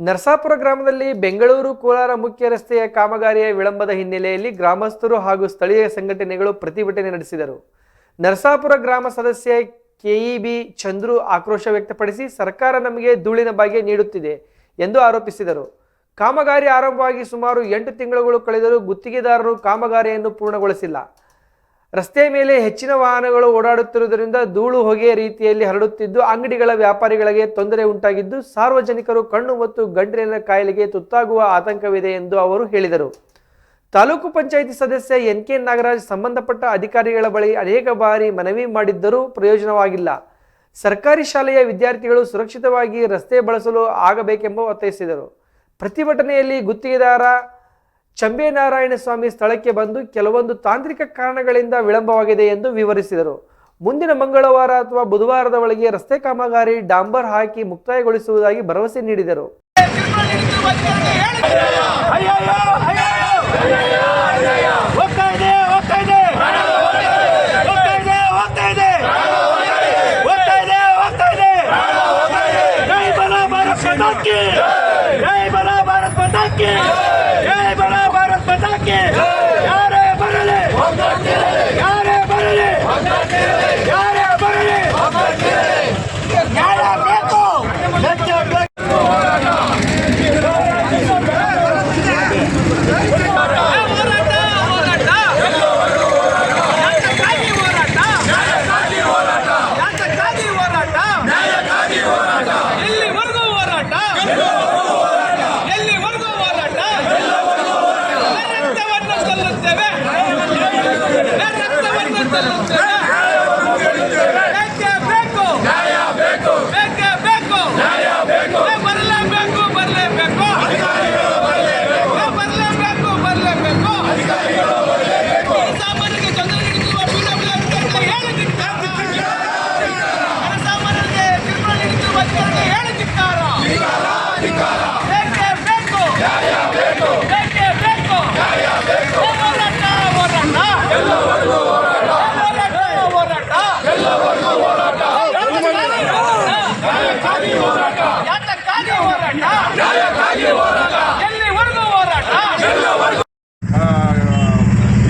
ನರಸಾಪುರ ಗ್ರಾಮದಲ್ಲಿ ಬೆಂಗಳೂರು ಕೋಲಾರ ಮುಖ್ಯ ರಸ್ತೆಯ ಕಾಮಗಾರಿಯ ವಿಳಂಬದ ಹಿನ್ನೆಲೆಯಲ್ಲಿ ಗ್ರಾಮಸ್ಥರು ಹಾಗೂ ಸ್ಥಳೀಯ ಸಂಘಟನೆಗಳು ಪ್ರತಿಭಟನೆ ನಡೆಸಿದರು. ನರಸಾಪುರ ಗ್ರಾಮ ಸದಸ್ಯ ಕೆಇಬಿ ಚಂದ್ರು ಆಕ್ರೋಶ ವ್ಯಕ್ತಪಡಿಸಿ ಸರ್ಕಾರ ನಮಗೆ ಧೂಳಿನ ಬಾಗೆ ನೀಡುತ್ತಿದೆ ಎಂದು ಆರೋಪಿಸಿದರು. ಕಾಮಗಾರಿ ಆರಂಭವಾಗಿ ಸುಮಾರು ಎಂಟು ತಿಂಗಳುಗಳು ಕಳೆದರೂ ಗುತ್ತಿಗೆದಾರರು ಕಾಮಗಾರಿಯನ್ನು ಪೂರ್ಣಗೊಳಿಸಿಲ್ಲ. ರಸ್ತೆ ಮೇಲೆ ಹೆಚ್ಚಿನ ವಾಹನಗಳು ಓಡಾಡುತ್ತಿರುವುದರಿಂದ ಧೂಳು ಹೊಗೆಯ ರೀತಿಯಲ್ಲಿ ಹರಡುತ್ತಿದ್ದು, ಅಂಗಡಿಗಳ ವ್ಯಾಪಾರಿಗಳಿಗೆ ತೊಂದರೆ ಉಂಟಾಗಿದ್ದು, ಸಾರ್ವಜನಿಕರು ಕಣ್ಣು ಮತ್ತು ಗಂಟಲಿನ ಕಾಯಿಲೆಗೆ ತುತ್ತಾಗುವ ಆತಂಕವಿದೆ ಎಂದು ಅವರು ಹೇಳಿದರು. ತಾಲೂಕು ಪಂಚಾಯಿತಿ ಸದಸ್ಯ ಎನ್ ಕೆ ನಾಗರಾಜ್ ಸಂಬಂಧಪಟ್ಟ ಅಧಿಕಾರಿಗಳ ಬಳಿ ಅನೇಕ ಬಾರಿ ಮನವಿ ಮಾಡಿದ್ದರೂ ಪ್ರಯೋಜನವಾಗಿಲ್ಲ. ಸರ್ಕಾರಿ ಶಾಲೆಯ ವಿದ್ಯಾರ್ಥಿಗಳು ಸುರಕ್ಷಿತವಾಗಿ ರಸ್ತೆ ಬಳಸಲು ಆಗಬೇಕೆಂಬ ಒತ್ತಾಯಿಸಿದರು. ಪ್ರತಿಭಟನೆಯಲ್ಲಿ ಗುತ್ತಿಗೆದಾರ ಚಂಬೇನಾರಾಯಣ ಸ್ವಾಮಿ ಸ್ಥಳಕ್ಕೆ ಬಂದು ಕೆಲವೊಂದು ತಾಂತ್ರಿಕ ಕಾರಣಗಳಿಂದ ವಿಳಂಬವಾಗಿದೆ ಎಂದು ವಿವರಿಸಿದರು ಮುಂದಿನ ಮಂಗಳವಾರ ಅಥವಾ ಬುಧವಾರದ ಒಳಗೆ ರಸ್ತೆ ಕಾಮಗಾರಿ ಡಾಂಬರ್ ಹಾಕಿ ಮುಕ್ತಾಯಗೊಳಿಸುವುದಾಗಿ ಭರವಸೆ ನೀಡಿದರು Yeah.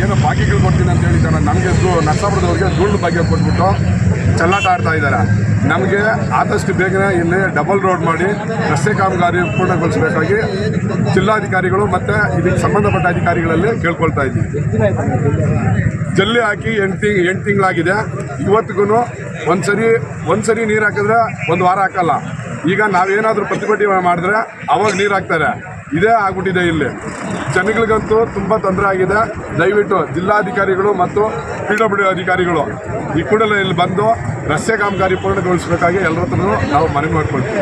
ಏನು ಭಾಗ್ಯಗಳು ಕೊಡ್ತೀನಿ ಅಂತ ಹೇಳಿದ್ದಾರೆ ನಮಗೆ ನರಸಾಪುರದವ್ರಿಗೆ ಧೂಳು ಭಾಗ್ಯ ಕೊಟ್ಬಿಟ್ಟು ಚೆಲ್ಲಾಟ ಆಡ್ತಾ ಇದ್ದಾರೆ. ನಮಗೆ ಆದಷ್ಟು ಬೇಗನೆ ಇಲ್ಲಿ ಡಬಲ್ ರೋಡ್ ಮಾಡಿ ರಸ್ತೆ ಕಾಮಗಾರಿ ಪೂರ್ಣಗೊಳಿಸಬೇಕಾಗಿ ಜಿಲ್ಲಾಧಿಕಾರಿಗಳು ಮತ್ತು ಇದಕ್ಕೆ ಸಂಬಂಧಪಟ್ಟ ಅಧಿಕಾರಿಗಳಲ್ಲಿ ಕೇಳ್ಕೊಳ್ತಾ ಇದ್ದೀವಿ. ಜಲ್ಲಿ ಹಾಕಿ ಎಂಟು ತಿಂಗ್ ಎಂಟು ತಿಂಗಳಾಗಿದೆ. ಇವತ್ತಿಗೂ ಒಂದ್ಸರಿ ಒಂದ್ಸರಿ ನೀರು ಹಾಕಿದ್ರೆ ಒಂದು ವಾರ ಹಾಕಲ್ಲ. ಈಗ ನಾವೇನಾದರೂ ಪ್ರತಿಭಟನೆ ಮಾಡಿದ್ರೆ ಅವಾಗ ನೀರು ಹಾಕ್ತಾರೆ ಇದೇ ಆಗ್ಬಿಟ್ಟಿದೆ ಇಲ್ಲಿ. ಜನಗಳಿಗಂತೂ ತುಂಬ ತೊಂದರೆ ಆಗಿದೆ. ದಯವಿಟ್ಟು ಜಿಲ್ಲಾಧಿಕಾರಿಗಳು ಮತ್ತು ಪಿ ಡಬ್ಲ್ಯೂ ಅಧಿಕಾರಿಗಳು ಈ ಕೂಡಲೇ ಇಲ್ಲಿ ಬಂದು ರಸ್ತೆ ಕಾಮಗಾರಿ ಪೂರ್ಣಗೊಳಿಸಬೇಕಾಗಿ ಎಲ್ಲರ ಹತ್ರನೂ ನಾವು ಮನವಿ ಮಾಡ್ಕೊಳ್ತೀವಿ.